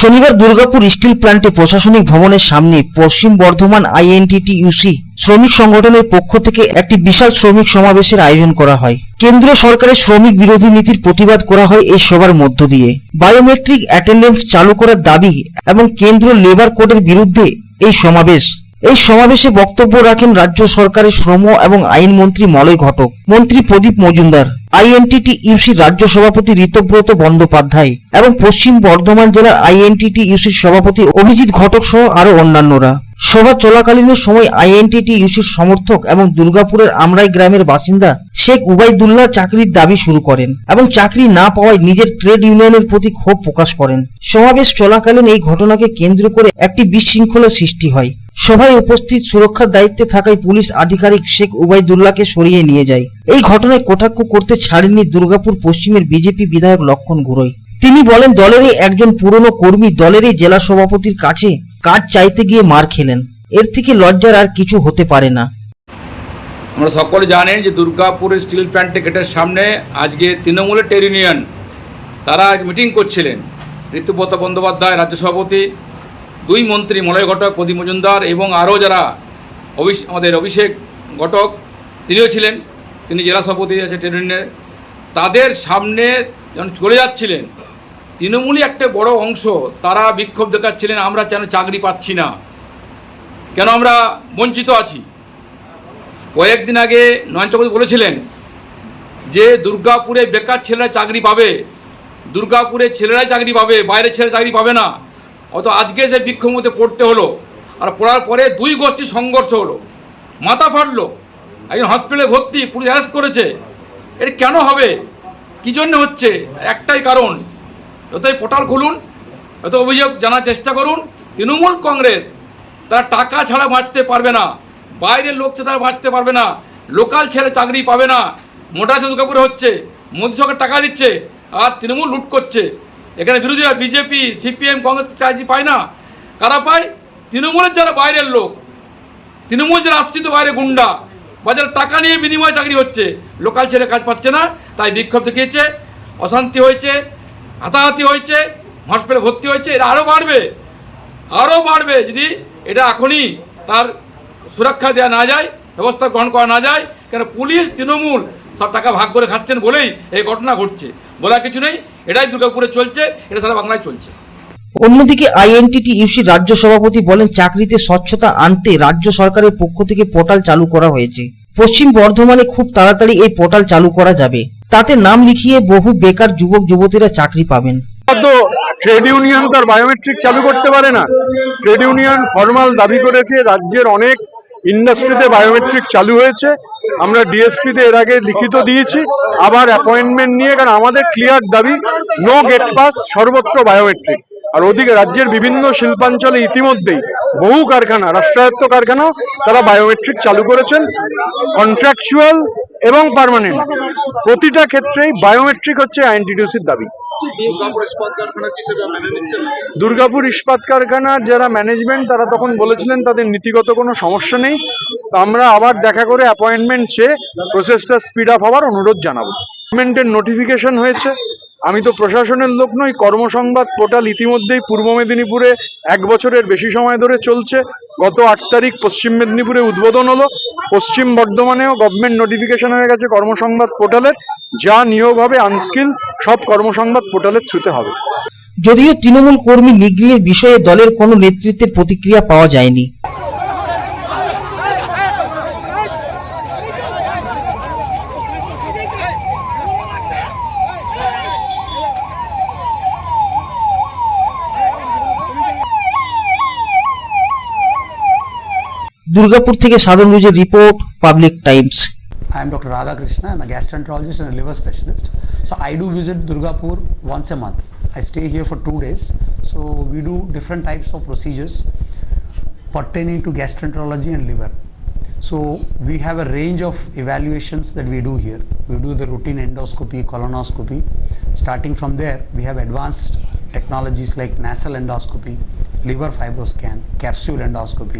শনিবার দুর্গাপুর স্টিল প্ল্যান্টে প্রশাসনিক ভবনের সামনে পশ্চিম বর্ধমান আইএনটিটি ইউসি শ্রমিক সংগঠনের পক্ষ থেকে একটি বিশাল শ্রমিক সমাবেশের আয়োজন করা হয়। কেন্দ্রীয় সরকারের শ্রমিক বিরোধী নীতির প্রতিবাদ করা হয় এই সভার মধ্য দিয়ে। বায়োমেট্রিক অ্যাটেন্ডেন্স চালু করার দাবি এবং কেন্দ্র লেবার কোডের বিরুদ্ধে এই সমাবেশ। এই সমাবেশে বক্তব্য রাখেন রাজ্য সরকারের শ্রম এবং আইন মন্ত্রী মলয় ঘটক, মন্ত্রী প্রদীপ মজুমদার আইএনটিটি ইউসি রাজ্য সভাপতি ঋতব্রত বন্দ্যোপাধ্যায় এবং পশ্চিম বর্ধমান জেলার আইএনটিটি ইউসির সভাপতি অভিজিৎ ঘটক সহ আরও অন্যান্যরা। সভা চলাকালীন সময় আইএনটিটি ইউসির সমর্থক এবং দুর্গাপুরের আমরাই গ্রামের বাসিন্দা শেখ উবাইদুল্লাহ চাকরির দাবি শুরু করেন এবং চাকরি না পাওয়ায় নিজের ট্রেড ইউনিয়নের প্রতি ক্ষোভ প্রকাশ করেন। সমাবেশ চলাকালীন এই ঘটনাকে কেন্দ্র করে একটি বিশৃঙ্খলার সৃষ্টি হয়। সভায় উপস্থিত সুরক্ষার দায়িত্বে থাকায় পুলিশ আধিকারিক শেখ উবাইদুল্লাহকে সরিয়ে নিয়ে যায়। এই ঘটনায় কটাক্ষ করতে ছাড়েননি দুর্গাপুর পশ্চিমের বিজেপি বিধায়ক লক্ষণ ঘুরোই তিনি বলেন, দলেরই একজন পুরনো কর্মী দলেরই জেলা সভাপতির কাছে কাজ চাইতে গিয়ে মার খেলেন। এর থেকে লজ্জার আর কিছু হতে পারে না। আমরা সকলে জানেন যে দুর্গাপুরের স্টিল প্ল্যান্টে গেটের সামনে আজকে তৃণমূলের ট্রেড ইউনিয়ন, তারা আজ মিটিং করছিলেন। ঋতুব্রত বন্দ্যোপাধ্যায় রাজ্য সভাপতি দুই মন্ত্রী মলয় ঘটক, প্রদীপ মজুমদার এবং আরও যারা অভিষ আমাদের অভিষেক ঘটক, তিনিও ছিলেন। তিনি জেলা সভাপতি আছে ট্রেড ইউনিয়নের তাদের সামনে যখন চলে যাচ্ছিলেন, তৃণমূলই একটা বড় অংশ, তারা বিক্ষোভ দেখাচ্ছিলেন, আমরা কেন চাকরি পাচ্ছি না। কেন আমরা বঞ্চিত আছি? কয়েকদিন আগে নয়ন চক্রবর্তী বলেছিলেন যে, দুর্গাপুরে বেকার ছেলেরা চাকরি পাবে, দুর্গাপুরে ছেলেরাই চাকরি পাবে, বাইরের ছেলে চাকরি পাবে না। অত আজকে সে বিক্ষোভ মধ্যে পড়তে হলো, আর পড়ার পরে দুই গোষ্ঠীর সংঘর্ষ হলো, মাথা ফাটলো, একজন হসপিটালে ভর্তি, পুলিশ অ্যারেস্ট করেছে এটা কেন হবে, কী জন্য হচ্ছে, একটাই কারণ, যতই পোর্টাল খুলুন, যত অভিযোগ জানার চেষ্টা করুন, তৃণমূল কংগ্রেস তারা টাকা ছাড়া বাঁচতে পারবে না, বাইরের লোক তারা বাঁচতে পারবে না লোকাল ছেলে চাকরি পাবে না, মোটা দুর্গাপুরে হচ্ছে, মোদী সরকার টাকা দিচ্ছে, আর তৃণমূল লুট করছে এখানে বিরোধীরা বিজেপি, সিপিএম, কংগ্রেস চাকরি পায় না। কারা পায়? তৃণমূলের যারা বাইরের লোক। তৃণমূল যারা আশ্রিত বাইরে গুন্ডা। বা যারা টাকা নিয়ে বিনিময়ে চাকরি হচ্ছে। লোকাল ছেলে কাজ পাচ্ছে না, তাই বিক্ষোভ দেখিয়েছে, অশান্তি হয়েছে, হাতাহাতি হয়েছে, হসপিটালে ভর্তি হয়েছে এটা আরও বাড়বে। আরও বাড়বে যদি এটা এখনই তার সুরক্ষা দেওয়া না যায়, ব্যবস্থা গ্রহণ করা না যায়, কেন পুলিশ, তৃণমূল সব টাকা ভাগ করে খাচ্ছেন বলেই এই ঘটনা ঘটছে। বলার কিছু নেই। এটাই দুর্গাপুরে চলছে এটা সারা বাংলায় চলছে। অন্যদিকে আইএনটিটি ইউসি রাজ্য সভাপতি বলেন চাকরিতে স্বচ্ছতা আনতে রাজ্য সরকারের পক্ষ থেকে পোর্টাল চালু করা হয়েছে। পশ্চিম বর্ধমানে খুব তাড়াতাড়ি এই পোর্টাল চালু করা যাবে। তাতে নাম লিখিয়ে বহু বেকার যুবক যুবতীরা চাকরি পাবেন। ট্রেড ইউনিয়ন তার বায়োমেট্রিক চালু করতে পারে না। ট্রেড ইউনিয়ন ফর্মাল দাবি করেছে রাজ্যের অনেক ইন্ডাস্ট্রিতে বায়োমেট্রিক চালু হয়েছে। আমরা ডিএসপিতে এর আগে লিখিত দিয়েছি, আবার অ্যাপয়েন্টমেন্ট নিয়ে, কারণ আমাদের ক্লিয়ার দাবি নো গেট পাস সর্বত্র বায়োমেট্রিক আর ওদিকে রাজ্যের বিভিন্ন শিল্পাঞ্চলে ইতিমধ্যেই বহু কারখানা, রাষ্ট্রায়ত্ত কারখানা, তারা বায়োমেট্রিক চালু করেছেন। কন্ট্রাকচুয়াল এবং পার্মানেন্ট প্রতিটা ক্ষেত্রেই বায়োমেট্রিক হচ্ছে আইএনটিডিউসির দাবি। দুর্গাপুর ইস্পাত কারখানার যারা ম্যানেজমেন্ট তারা তখন বলেছিলেন তাদের নীতিগত কোনো সমস্যা নেই। আমরা আবার দেখা করে অ্যাপয়েন্টমেন্ট চেয়ে প্রসেসটা স্পিড আপ হওয়ার অনুরোধ জানাব। গভর্নমেন্টের নোটিফিকেশন হয়েছে। আমি তো প্রশাসনের লোক নই কর্মসংবাদ পোর্টাল ইতিমধ্যেই পূর্ব মেদিনীপুরে এক বছরের বেশি সময় ধরে চলছে। গত আট তারিখ পশ্চিম মেদিনীপুরে উদ্বোধন হলো। পশ্চিম বর্ধমানেও গভর্নমেন্ট নোটিফিকেশন হয়ে গেছে কর্মসংবাদ পোর্টালের, যা নিয়োগ হবে আনস্কিল সব কর্মসংবাদ পোর্টালের ছুতে হবে। যদিও তৃণমূল কর্মী নিগৃহের বিষয়ে দলের কোনো নেতৃত্বের প্রতিক্রিয়া পাওয়া যায়নি। দুর্গাপুর থেকে Sadhan রুজের report Public Times I am Dr. Radha Krishna. I'm a gastroenterologist and a liver specialist. So I do visit Durgapur once a month. I stay here for two days. So we do different types of procedures pertaining to gastroenterology and liver. So we have a range of evaluations that we do here. We do the routine endoscopy, colonoscopy. Starting from there, we have advanced technologies like nasal endoscopy, liver fibroscan, capsule endoscopy.